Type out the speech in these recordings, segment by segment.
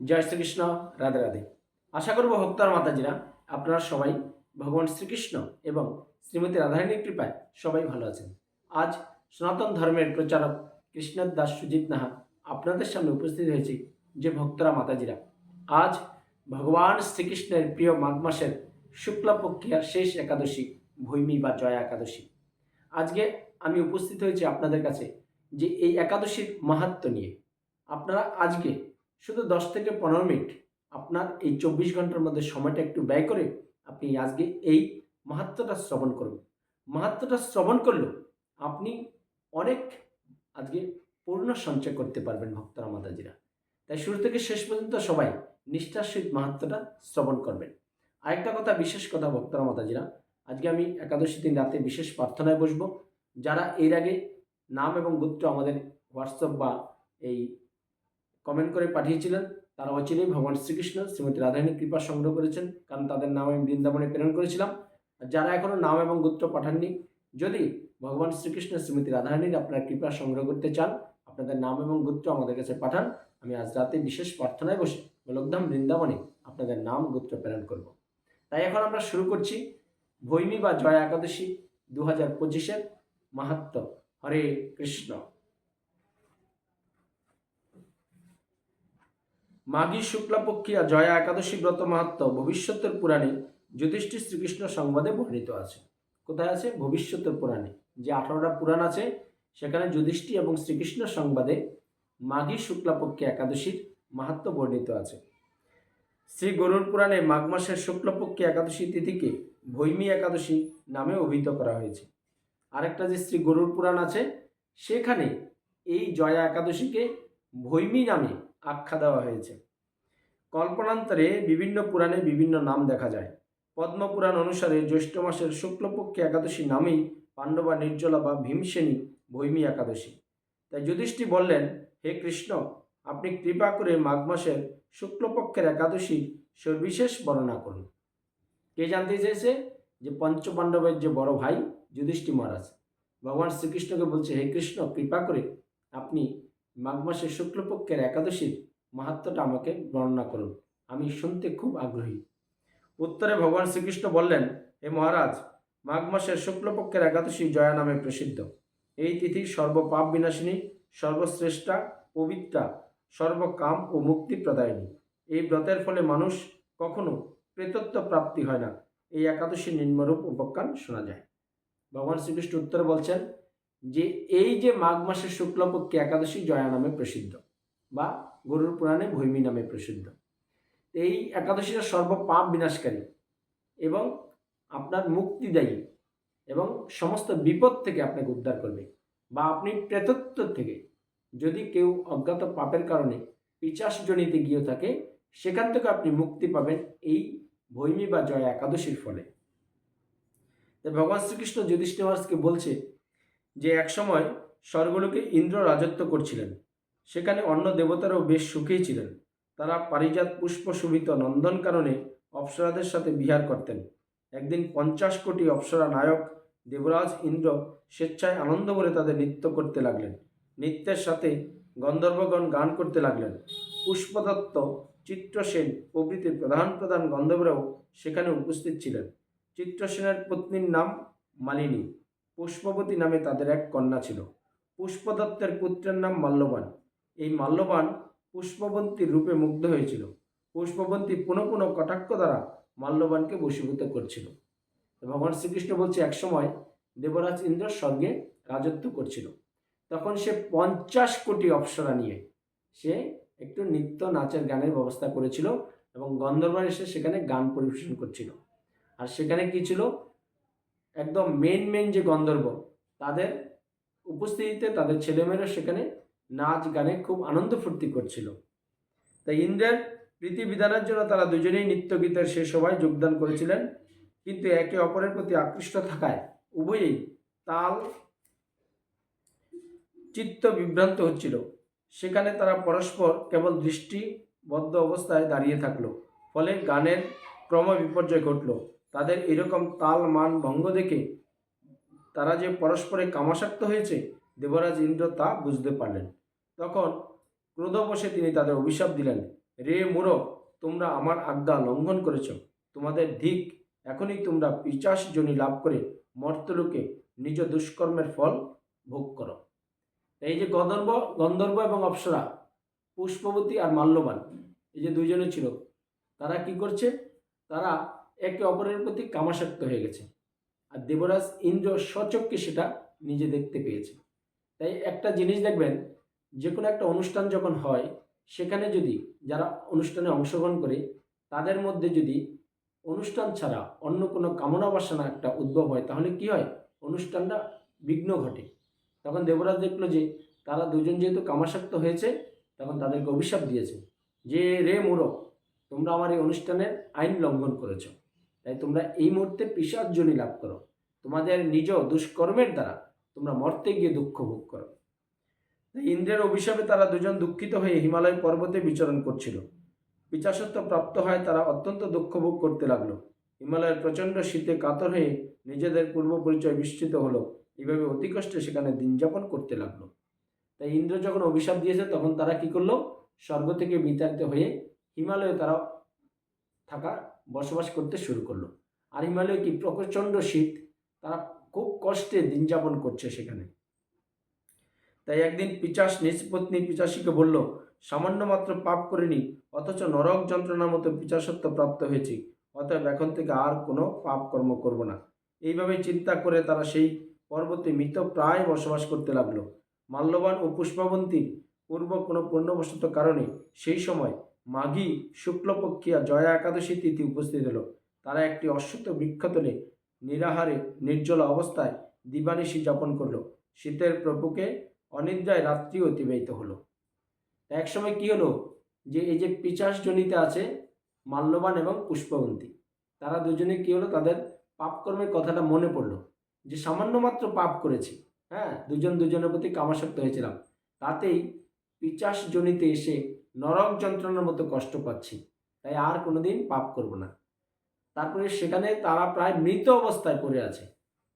জয় শ্রীকৃষ্ণ, রাধে রাধে। আশা করব ভক্তার মাতাজিরা, আপনারা সবাই ভগবান শ্রীকৃষ্ণ এবং শ্রীমতী রাধারানীর কৃপায় সবাই ভালো আছেন। আজ সনাতন ধর্মের প্রচারক কৃষ্ণের দাস সুজিত নাহা আপনাদের সামনে উপস্থিত হয়েছি যে ভক্তরা মাতাজিরা। আজ ভগবান শ্রীকৃষ্ণের প্রিয় মাঘ মাসের শুক্লাপক্ষিয়ার শেষ একাদশী, ভৈমী বা জয়া একাদশী। আজকে আমি উপস্থিত হয়েছি আপনাদের কাছে যে এই একাদশীর মাহাত্ম্য নিয়ে। আপনারা আজকে শুধু দশ থেকে পনেরো মিনিট আপনার এই চব্বিশ ঘণ্টার মধ্যে সময়টা একটু ব্যয় করে আপনি আজকে এই মাহাত্ম্যটা শ্রবণ করুন। মাহাত্ম্যটা শ্রবণ করলেও আপনি অনেক আজকে পূর্ণ সঞ্চয় করতে পারবেন ভক্তরা, মাতাজিরা। তাই শুরু থেকে শেষ পর্যন্ত সবাই নিষ্ঠার সহিত মাহাত্ম্যটা শ্রবণ করবেন। আরেকটা কথা, বিশেষ কথা ভক্তরা, মাতাজিরা, আজকে আমি একাদশী দিন রাতে বিশেষ প্রার্থনায় বসবো। যারা এর আগে নাম এবং গোত্র আমাদের হোয়াটসঅ্যাপ বা এই কমেন্ট করে পাঠিয়েছিলেন। তারা অচিরেই ভগবান শ্রীকৃষ্ণ শ্রীমতী রাধারানীর কৃপা সংগ্রহ করেছেন, কারণ তাদের নাম আমি বৃন্দাবনে প্রেরণ করেছিলাম। আর যারা এখনও নাম এবং গোত্র পাঠাননি, যদি ভগবান শ্রীকৃষ্ণ, শ্রীমতী রাধারানীর আপনার কৃপা সংগ্রহ করতে চান, আপনাদের নাম এবং গোত্র আমাদের কাছে পাঠান। আমি আজ রাতে বিশেষ প্রার্থনায় বসে গোলকধাম বৃন্দাবনে আপনাদের নাম, গোত্র প্রেরণ করব। তাই এখন আমরা শুরু করছি ভৈমী বা জয়া একাদশী দু হাজার পঁচিশের মাহাত্ম। হরে কৃষ্ণ। মাঘী শুক্লাপক্ষিয়া জয়া একাদশী ব্রত মাহাত্ম ভবিষ্যতের পুরাণে যুধিষ্ঠির শ্রীকৃষ্ণ সংবাদে বর্ণিত আছে। কোথায় আছে? ভবিষ্যতের পুরাণে। যে আঠারোটা পুরাণ আছে, সেখানে যুধিষ্ঠি এবং শ্রীকৃষ্ণ সংবাদে মাঘী শুক্লাপক্ষী একাদশীর মাহাত্ম বর্ণিত আছে। শ্রী গরুর পুরাণে মাঘ মাসের শুক্লপক্ষী একাদশী তিথিকে ভৈমী একাদশী নামে অভিহিত করা হয়েছে। আরেকটা যে শ্রী গরুর পুরাণ আছে, সেখানে এই জয়া একাদশীকে ভৈমী নামে আখ্যা দেওয়া হয়েছে। কল্পনান্তরে বিভিন্ন পুরাণে বিভিন্ন নাম দেখা যায়। পদ্মপুরাণ অনুসারে জ্যৈষ্ঠ মাসের শুক্লপক্ষী একাদশী নামেই পাণ্ডবা নির্জলা বা ভীমসেনী ভৈমী একাদশী। তাই যুধিষ্ঠি বললেন, হে কৃষ্ণ, আপনি কৃপা করে মাঘ মাসের শুক্লপক্ষের একাদশীর সর্বিশেষ বর্ণনা করুন। কে জানতে চেয়েছে? যে পঞ্চপাণ্ডবের যে বড় ভাই যুধিষ্ঠি মহারাজ। ভগবান শ্রীকৃষ্ণকে বলছে, হে কৃষ্ণ, কৃপা করে আপনি মাঘ মাসের শুক্লপক্ষের একাদশীর মাহাত্মটা আমাকে বর্ণনা করুন। আমি শুনতে খুব আগ্রহী। উত্তরে ভগবান শ্রীকৃষ্ণ বললেন, হে মহারাজ, মাঘ মাসের শুক্লপক্ষের একাদশী জয়া নামে প্রসিদ্ধ। এই তিথি সর্বপাপ বিনাশিনী, সর্বশ্রেষ্ঠা, পবিত্রা, সর্বকাম ও মুক্তি প্রদায়িনী। এই ব্রতের ফলে মানুষ কখনো প্রেতত্ব প্রাপ্তি হয় না। এই একাদশী নিম্নরূপ উপাখ্যান শোনা যায়। ভগবান শ্রীকৃষ্ণ উত্তরে বলছেন যে এই যে মাঘ মাসের শুক্লপক্ষে একাদশী জয়া নামে প্রসিদ্ধ বা গরুর পুরাণে ভৈমী নামে প্রসিদ্ধ। এই একাদশীটা সর্বপাপ বিনাশকারী এবং আপনার মুক্তিদায়ী এবং সমস্ত বিপদ থেকে আপনাকে উদ্ধার করবে বা আপনি প্রেতত্ব থেকে যদি কেউ অজ্ঞাত পাপের কারণে পিচাসজনিতে গিয়ে থাকে, সেখান থেকে আপনি মুক্তি পাবেন এই ভৈমী বা জয়া একাদশীর ফলে। ভগবান শ্রীকৃষ্ণ যুধিষ্ঠির বলছে যে একসময় স্বর্গলোকে ইন্দ্র রাজত্ব করছিলেন। সেখানে অন্য দেবতারাও বেশ সুখেই ছিলেন। তারা পারিজাত পুষ্প শোভিত নন্দন কারণে অপ্সরাদের সাথে বিহার করতেন। একদিন পঞ্চাশ কোটি অপ্সরা নায়ক দেবরাজ ইন্দ্র স্বেচ্ছায় আনন্দ করে তাদের নৃত্য করতে লাগলেন। নৃত্যের সাথে গন্ধর্বগণ গান করতে লাগলেন। পুষ্পদত্ত, চিত্রসেন প্রভৃতির প্রধান প্রধান গন্ধর্বরাও সেখানে উপস্থিত ছিলেন। চিত্রসেনের পত্নীর নাম মালিনী। পুষ্পবতী নামে তাদের এক কন্যা ছিল। পুষ্পদত্তের পুত্রের নাম মাল্যবান। এই মাল্যবান পুষ্পবন্তীর রূপে মুগ্ধ হয়েছিল। পুষ্পবন্তী পুনঃ পুনঃ কটাক্ষ দ্বারা মাল্যবানকে বশীভূত করছিল। ভগবান শ্রীকৃষ্ণ বলছে একসময় দেবরাজ ইন্দ্রর সঙ্গে রাজত্ব করছিল। তখন সে পঞ্চাশ কোটি অপ্সরা নিয়ে সে একটু নৃত্য নাচের গানের ব্যবস্থা করেছিল এবং গন্ধর্বরা এসে সেখানে গান পরিবেশন করছিল। আর সেখানে কি ছিল? একদম মেন মেন যে গন্ধর্ব, তাদের উপস্থিতিতে তাদের ছেলেমেয়েরা সেখানে নাচ, গানে খুব আনন্দ ফুর্তি করছিল। তাই ইন্দ্রের প্রীতি বিধানের জন্য তারা দুজনেই নৃত্য গীতের সে সভায় যোগদান করেছিলেন। কিন্তু একে অপরের প্রতি আকৃষ্ট থাকায় উভয়েই তাল চিত্ত বিভ্রান্ত হচ্ছিল। সেখানে তারা পরস্পর কেবল দৃষ্টিবদ্ধ অবস্থায় দাঁড়িয়ে থাকল। ফলে গানের ক্রম বিপর্যয় ঘটল। তাদের এরকম তাল মান ভঙ্গ দেখে তারা যে পরস্পরে কামাসক্ত হয়েছে, দেবরাজ ইন্দ্র তা বুঝতে পারলেন। তখন ক্রোধবশে তিনি তাদের অভিশাপ দিলেন, রে মূরখ তোমরা আমার আজ্ঞা লঙ্ঘন করেছ। তোমাদের ধিক এখনই তোমরা পিচাস জনি লাভ করে মর্তলোকে নিজ দুষ্কর্মের ফল ভোগ করো। এই যে গন্ধর্ব গন্ধর্ব এবং অপ্সরা, পুষ্পবতী আর মাল্যবান, এই যে দুইজনে ছিল, তারা কি করছে? তারা একে অপরের প্রতি কামাসক্ত হয়ে গেছে। আর দেবরাজ ইন্দ্র সচক্ষে সেটা নিজে দেখতে পেয়েছে। তাই একটা জিনিস দেখবেন যে কোনো একটা অনুষ্ঠান যখন হয়, সেখানে যদি যারা অনুষ্ঠানে অংশগ্রহণ করে, তাদের মধ্যে যদি অনুষ্ঠান ছাড়া অন্য কোনো কামনা বাসনা একটা উদ্ভব হয়, তাহলে কি হয়? অনুষ্ঠানটা বিঘ্ন ঘটে। তখন দেবরাজ দেখল যে, তারা দুজন যেহেতু কামাসক্ত হয়েছে, তখন তাদেরকে অভিশাপ দিয়েছে যে, রে মূরখ তোমরা আমার এই অনুষ্ঠানের আইন লঙ্ঘন করেছ। তাই তোমরা এই মুহূর্তে পিসার জনি লাভ করো। তোমাদের নিজ দুষ্কর্মের দ্বারা তোমরা মর্তে গিয়ে দুঃখ ভোগ করো। ইন্দ্রের অভিশাপে তারা দুজন দুঃখিত হয়ে হিমালয় পর্বতে বিচরণ করছিল। পিচাসত্ব প্রাপ্ত হয় তারা অত্যন্ত দুঃখ ভোগ করতে লাগল। হিমালয়ের প্রচণ্ড শীতে কাতর হয়ে নিজেদের পূর্ব পরিচয় বিস্তৃত হলো। এইভাবে অতি কষ্টে সেখানে দিন যাপন করতে লাগল। তাই ইন্দ্র যখন অভিশাপ দিয়েছে তখন তারা কি করল? স্বর্গ থেকে বিতাড়িত হয়ে হিমালয়ে তারা থাকা, বসবাস করতে শুরু করল। আর হিমালয়ে কি প্রচণ্ড শীত, তারা খুব কষ্টে দিন যাপন করছে সেখানে। তাই একদিন পিচাস নিজ পত্নী পিচাসীকে বলল, সামান্য মাত্র পাপ করিনি, অথচ নরক যন্ত্রণার মতো পিচাসত্ব প্রাপ্ত হয়েছি। অতএব এখন থেকে আর কোনো পাপ কর্ম করব না। এইভাবে চিন্তা করে তারা সেই পর্বতে মৃত প্রায় বসবাস করতে লাগল। মাল্যবান ও পুষ্পবন্তীর পূর্ব কোনো পূর্ণবশত কারণে সেই সময় মাঘী শুক্লপক্ষিয়া জয়া একাদশী তিথি উপস্থিত হলো। তারা একটি অশ্বত বৃক্ষতলে নিরাহারে, নির্জল অবস্থায় দিবানিশি যাপন করল। শীতের প্রভুকে অনিদ্রায় রাত্রি অতিবাহিত হলো। এক সময় কি হলো যে এই যে পিচাস জনিতে আছে মাল্যবান এবং পুষ্পবন্তী, তারা দুজনে কী হলো তাদের পাপকর্মের কথাটা মনে পড়ল যে সামান্য মাত্র পাপ করেছি। হ্যাঁ দুজন দুজনের প্রতি কামাসক্ত হয়েছিলাম। তাতেই পিচাস জনিতে এসে নরক যন্ত্রণার মতো কষ্ট পাচ্ছি। তাই আর কোনোদিন পাপ করব না। তারপরে সেখানে তারা প্রায় মৃত অবস্থায় পড়ে আছে।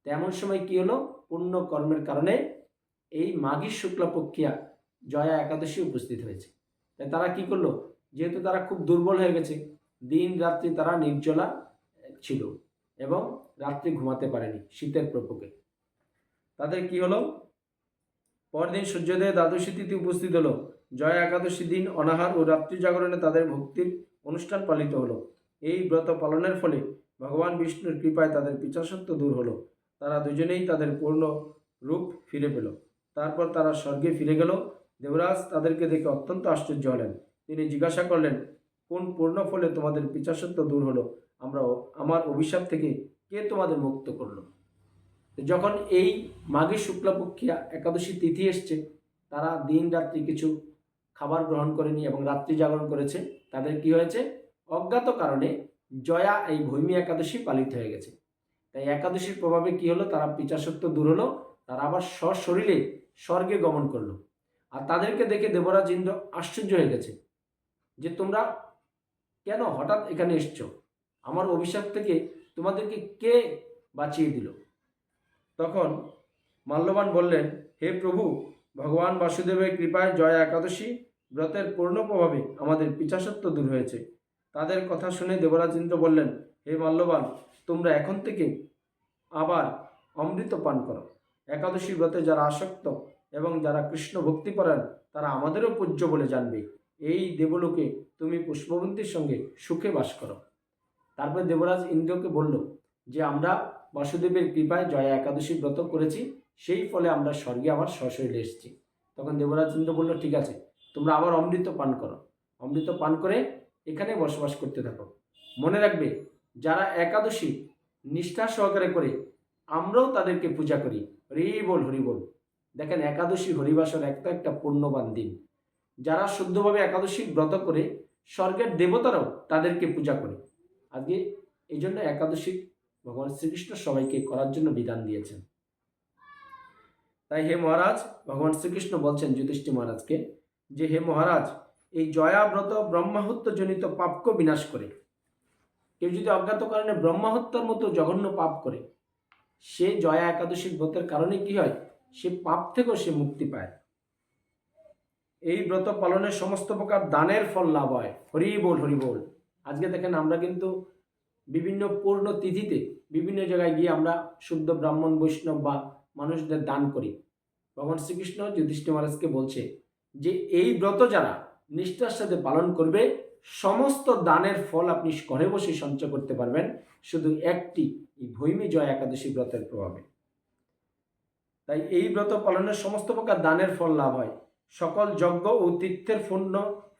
তেমন সময় কি হলো? পুণ্য কর্মের কারণে এই মাঘী শুক্লপক্ষিয়া জয়া একাদশী উপস্থিত হয়েছে। তাই তারা কি করল? যেহেতু তারা খুব দুর্বল হয়ে গেছে, দিন রাত্রি তারা নির্জলা ছিল এবং রাত্রি ঘুমাতে পারেনি শীতের প্রকোপে। তাদের কি হলো? পরদিন সূর্যোদয়ে দ্বাদশী তিথি উপস্থিত হলো। জয়া একাদশী দিন অনাহার ও রাত্রি জাগরণে তাদের ভক্তির অনুষ্ঠান পালিত হলো। এই ব্রত পালনের ফলে ভগবান বিষ্ণুর কৃপায় তাদের পিছাসত্ব দূর হলো। তারা দুজনেই তাদের পূর্ণ রূপ ফিরে পেল। তারপর তারা স্বর্গে ফিরে গেল। দেবরাজ তাদেরকে দেখে অত্যন্ত আশ্চর্য হলেন। তিনি জিজ্ঞাসা করলেন, কোন পূর্ণ ফলে তোমাদের পিছাসত্ব দূর হলো? আমরা আমার অভিশাপ থেকে কে তোমাদের মুক্ত করল? যখন এই মাঘী শুক্লপক্ষিয়া একাদশী তিথি এসছে, তারা দিন রাত্রি কিছু খাবার গ্রহণ করেনি এবং রাত্রি জাগরণ করেছে, তাদের কি হয়েছে? অজ্ঞাত কারণে জয়া এই ভৈমী একাদশী পালিত হয়ে গেছে। তাই একাদশীর প্রভাবে কি হলো? তারা পিচাসত্ব দূর হলো, তারা আবার সশরীরে স্বর্গে গমন করল। আর তাদেরকে দেখে দেবরাজ ইন্দ্র আশ্চর্য হয়ে গেছে যে তোমরা কেন হঠাৎ এখানে এসছো? আমার অভিশাপ থেকে তোমাদেরকে কে বাঁচিয়ে দিল? তখন মাল্যবান বললেন, হে প্রভু ভগবান বাসুদেবের কৃপায় জয়া একাদশী ব্রতের পূর্ণ প্রভাবে আমাদের পিছাসত্ব দূর হয়েছে। তাদের কথা শুনে দেবরাজ ইন্দ্র বললেন, হে মাল্যবান তোমরা এখন থেকে আবার অমৃত পান করো। একাদশী ব্রতে যারা আসক্ত এবং যারা কৃষ্ণ ভক্তি করেন, তারা আমাদেরও পূজ্য বলে জানবে। এই দেবলোকে তুমি পুষ্পবন্তীর সঙ্গে সুখে বাস করো। তারপর দেবরাজ ইন্দ্রকে বলল, যে আমরা বাসুদেবের কৃপায় জয়া একাদশী ব্রত করেছি সেই ফলে আমরা স্বর্গে আবার সশরীরে এসেছি। তখন দেবরাজ ইন্দ্র বলল, ঠিক আছে, তোমরা আবার অমৃত পান করো। অমৃত পান করে এখানে বসবাস করতে থাকো। মনে রাখবে, যারা একাদশী নিষ্ঠা সহকারে করে, আমরাও তাদেরকে পূজা করি। হরি বল হরি বল। দেখেন, একাদশী হরিবাসর একটা একটা পূর্ণবান দিন। যারা শুদ্ধভাবে একাদশী ব্রত করে, স্বর্গের দেবতারাও তাদেরকে পূজা করে। আজকে এই জন্য একাদশী ভগবান শ্রীকৃষ্ণ সবাইকে করার জন্য বিধান দিয়েছেন। তাই হে মহারাজ, ভগবান শ্রীকৃষ্ণ বলছেন যুধিষ্ঠি মহারাজকে যে হে মহারাজ, এই জয়াব্রত ব্রহ্মাহত্য জনিত পাপকে বিনাশ করে। কেউ যদি অজ্ঞাত কারণে ব্রহ্মাহত্যার মতো জঘন্য পাপ করে, সে জয়া একাদশী ব্রতের কারণে কি হয়? সে পাপ থেকেও সে মুক্তি পায়। এই ব্রত পালনের সমস্ত প্রকার দানের ফল লাভ হয়। হরি বল হরি বল আজকে দেখেন আমরা কিন্তু বিভিন্ন পূর্ণ তিথিতে বিভিন্ন জায়গায় গিয়ে আমরা শুদ্ধ ব্রাহ্মণ, বৈষ্ণব বা মানুষদের দান করি। ভগবান শ্রীকৃষ্ণ যুধিষ্ঠির মহারাজকে বলছে যে এই ব্রত যারা নিষ্ঠার সাথে পালন করবে, সমস্ত দানের ফল আপনি ঘরে বসে সঞ্চয় করতে পারবেন। শুধু একটি এই ভৈমী জয় একাদশী ব্রতের প্রভাবে। তাই এই ব্রত পালনের সমস্ত প্রকার দানের ফল লাভ হয়। সকল যজ্ঞ ও তীর্থের পূর্ণ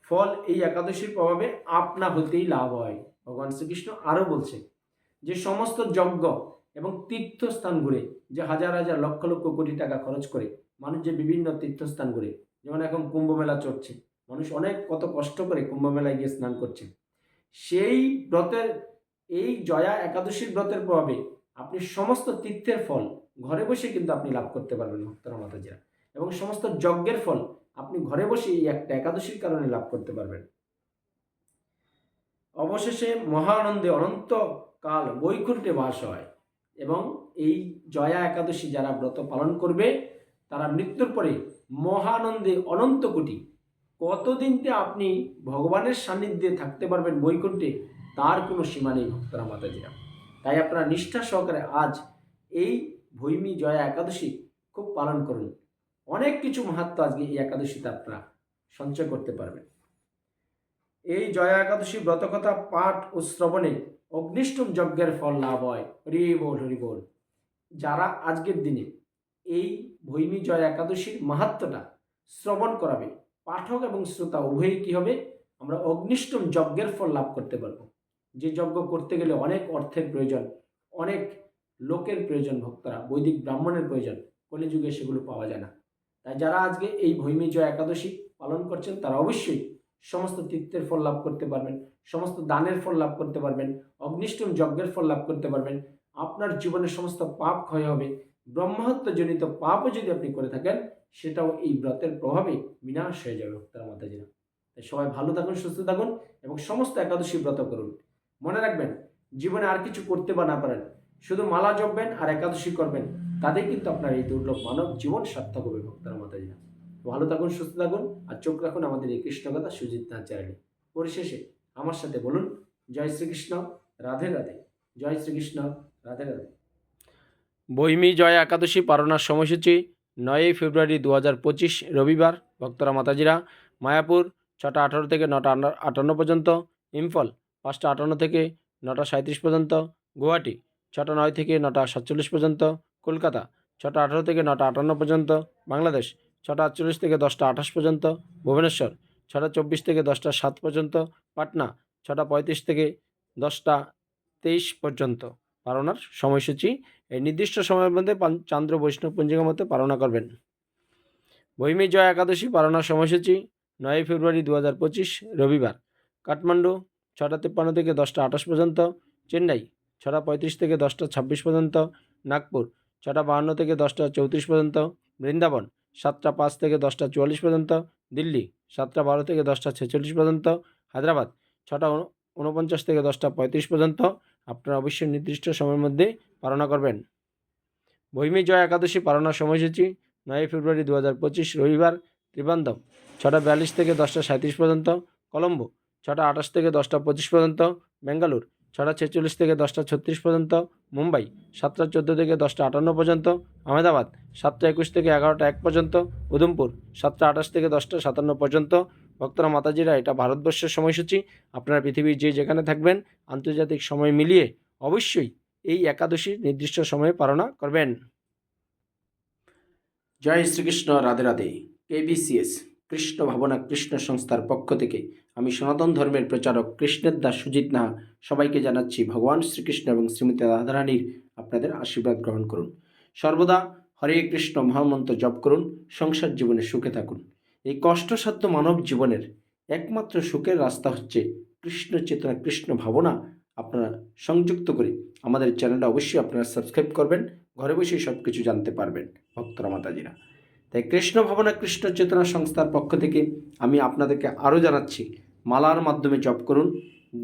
ফল এই একাদশীর প্রভাবে আপনা হতেই লাভ হয়। ভগবান শ্রীকৃষ্ণ আরও বলছে যে সমস্ত যজ্ঞ এবং তীর্থস্থান ঘুরে যে হাজার হাজার লক্ষ লক্ষ কোটি টাকা খরচ করে মানুষ যে বিভিন্ন তীর্থস্থান ঘুরে যেমন এখন কুম্ভ মেলা চলছে মানুষ অনেক কত কষ্ট করে কুম্ভ মেলায় গিয়ে স্নান করছে। সেই ব্রতের, এই জয়া একাদশীর ব্রতের প্রভাবে আপনি সমস্ত তীর্থের ফল ঘরে বসে কিন্তু আপনি লাভ করতে পারবেন, ভক্তরা, মাতাজিরা। এবং সমস্ত যজ্ঞের ফল আপনি ঘরে বসে এই একটা একাদশীর কারণে লাভ করতে পারবেন। অবশেষে মহানন্দে অনন্ত কাল বৈকুণ্ঠে বাস হয়। এবং এই জয়া একাদশী যারা ব্রত পালন করবে তারা মৃত্যুর পরে মহানন্দে অনন্ত কোটি। কতদিনতে আপনি ভগবানের সান্নিধ্যে থাকতে পারবেন বৈকুণ্ঠে, তার কোনো সীমা নেই ভক্তরা মাতাজিরা। তাই আপনারা নিষ্ঠা সহকারে আজ এই ভৈমী জয়া একাদশী খুব পালন করুন। অনেক কিছু মাহাত্ম আজকে এই একাদশীতে আপনারা সঞ্চয় করতে পারবেন। এই জয়া একাদশী ব্রতকথা পাঠ ও শ্রবণে অগ্নিষ্টম যজ্ঞের ফল লাভ হয়। হরি বল হরি বল। যারা আজকের দিনে এই ভৈমী জয় একাদশীর মাহাত্মটা শ্রবণ করাবে। পাঠক এবং শ্রোতা উভয়ই কী হবে? আমরা অগ্নিষ্টম যজ্ঞের ফল লাভ করতে পারব। যে যজ্ঞ করতে গেলে অনেক অর্থের প্রয়োজন, অনেক লোকের প্রয়োজন ভক্তরা, বৈদিক ব্রাহ্মণের প্রয়োজন, কলিযুগে সেগুলো পাওয়া যায় না। তাই যারা আজকে এই ভৈমী জয় একাদশী পালন করছেন, তারা অবশ্যই সমস্ত তীর্থের ফল লাভ করতে পারবেন, সমস্ত দানের ফল লাভ করতে পারবেন, অগ্নিষ্টম যজ্ঞের ফল লাভ করতে পারবেন। আপনার জীবনের সমস্ত পাপ ক্ষয় হবে। ব্রহ্মহত্যজনিত পাপও যদি আপনি করে থাকেন, সেটাও এই ব্রতের প্রভাবে বিনাশ হয়ে যাবে ভক্তরা মাতাজিরা তাই সবাই ভালো থাকুন, সুস্থ থাকুন এবং সমস্ত একাদশী ব্রত করুন। মনে রাখবেন, জীবনে আর কিছু করতে বা না পারেন, শুধু মালা জপবেন আর একাদশী করবেন তাদের কিন্তু আপনার এই দুর্লভ মানব জীবন সার্থক হবে ভক্তরা মাতাজিরা ভালো থাকুন, সুস্থ থাকুন আর চোখ রাখুন আমাদের এই কৃষ্ণকথা সুজিত চ্যানেলে। পরিশেষে আমার সাথে বলুন, জয় শ্রীকৃষ্ণ, রাধে রাধে। জয় শ্রীকৃষ্ণ, রাধে রাধে। বৈমী জয় একাদশী পারণার সময়সূচি নয়ই ফেব্রুয়ারি দু হাজার পঁচিশ, রবিবার। ভক্তরা মাতাজিরা, মায়াপুর ছটা আঠারো থেকে নটা আটান্ন পর্যন্ত, ইম্ফল পাঁচটা আটান্ন থেকে নটা সাঁত্রিশ পর্যন্ত, গুয়াহাটি ছটা নয় থেকে নটা সাতচল্লিশ পর্যন্ত, কলকাতা ছটা আঠারো থেকে নটা আটান্ন পর্যন্ত, বাংলাদেশ ছটা আটচল্লিশ থেকে দশটা আঠাশ পর্যন্ত, ভুবনেশ্বর ছটা চব্বিশ থেকে দশটা সাত পর্যন্ত, পাটনা ছটা পঁয়ত্রিশ থেকে দশটা তেইশ পর্যন্ত। পালনার সময়সূচি, এই নির্দিষ্ট সময়ের মধ্যে চান্দ্র বৈষ্ণব পঞ্জিকা মতে পালনা করবেন। বৈমী জয় একাদশী পালনার সময়সূচি, নয় ফেব্রুয়ারি দু হাজার পঁচিশ, রবিবার। কাঠমান্ডু, ছটা তিপ্পান্ন থেকে দশটা আঠাশ পর্যন্ত। চেন্নাই, ছটা পঁয়ত্রিশ থেকে দশটা ছাব্বিশ পর্যন্ত। নাগপুর, ছটা বাহান্ন থেকে দশটা চৌত্রিশ পর্যন্ত। বৃন্দাবন, সাতটা পাঁচ থেকে দশটা চুয়াল্লিশ পর্যন্ত। দিল্লি, সাতটা বারো থেকে দশটা ছেচল্লিশ পর্যন্ত। হায়দ্রাবাদ, ছটা উনপঞ্চাশ থেকে দশটা পঁয়ত্রিশ পর্যন্ত। আপনারা অবশ্যই নির্দিষ্ট সময়ের মধ্যে পালনা করবেন। ভৈমী জয় একাদশী পালনার সময়সূচি নয় ফেব্রুয়ারি দু হাজার পঁচিশ, রবিবার ত্রিবান্ধব, ছটা বিয়াল্লিশ থেকে দশটা সাঁত্রিশ পর্যন্ত কলম্বো, ছটা আঠাশ থেকে দশটা পঁচিশ পর্যন্ত বেঙ্গালুর, ছটা ছেচল্লিশ থেকে দশটা ছত্রিশ পর্যন্ত মুম্বাই, সাতটা চোদ্দ থেকে দশটা আটান্ন পর্যন্ত আহমেদাবাদ, সাতটা একুশ থেকে এগারোটা এক পর্যন্ত উধমপুর, সাতটা আঠাশ থেকে দশটা সাতান্ন পর্যন্ত ভক্তরা মাতাজিরা, এটা ভারতবর্ষের সময়সূচি। আপনারা পৃথিবীর যে যেখানে থাকবেন, আন্তর্জাতিক সময় মিলিয়ে অবশ্যই এই একাদশীর নির্দিষ্ট সময়ে পালনা করবেন। জয় শ্রীকৃষ্ণ, রাধে রাধে। কেবিসিএস কৃষ্ণ ভাবনা, কৃষ্ণ সংস্থার পক্ষ থেকে আমি সনাতন ধর্মের প্রচারক কৃষ্ণের দাস সুজিত নাহা সবাইকে জানাচ্ছি ভগবান শ্রীকৃষ্ণ এবং শ্রীমতী রাধারানীর আপনাদের আশীর্বাদ গ্রহণ করুন। সর্বদা হরে কৃষ্ণ মহামন্ত্র জপ করুন, সংসার জীবনে সুখে থাকুন। এই কষ্টসাধ্য মানব জীবনের একমাত্র সুখের রাস্তা হচ্ছে কৃষ্ণ চেতনা, কৃষ্ণ ভাবনা। আপনারা সংযুক্ত করে আমাদের চ্যানেলটা অবশ্যই আপনারা সাবস্ক্রাইব করবেন, ঘরে বসেই সব কিছু জানতে পারবেন ভক্তরা, মাতাজিরা। তাই কৃষ্ণ ভাবনা, কৃষ্ণ চেতনা সংস্থার পক্ষ থেকে আমি আপনাদেরকে আরও জানাচ্ছি, মালার মাধ্যমে জপ করুন,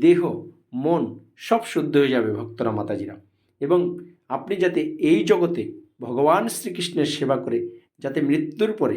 দেহ, মন সব শুদ্ধ হয়ে যাবে ভক্তরা, মাতাজিরা। এবং আপনি যাতে এই জগতে ভগবান শ্রীকৃষ্ণের সেবা করে, যাতে মৃত্যুর পরে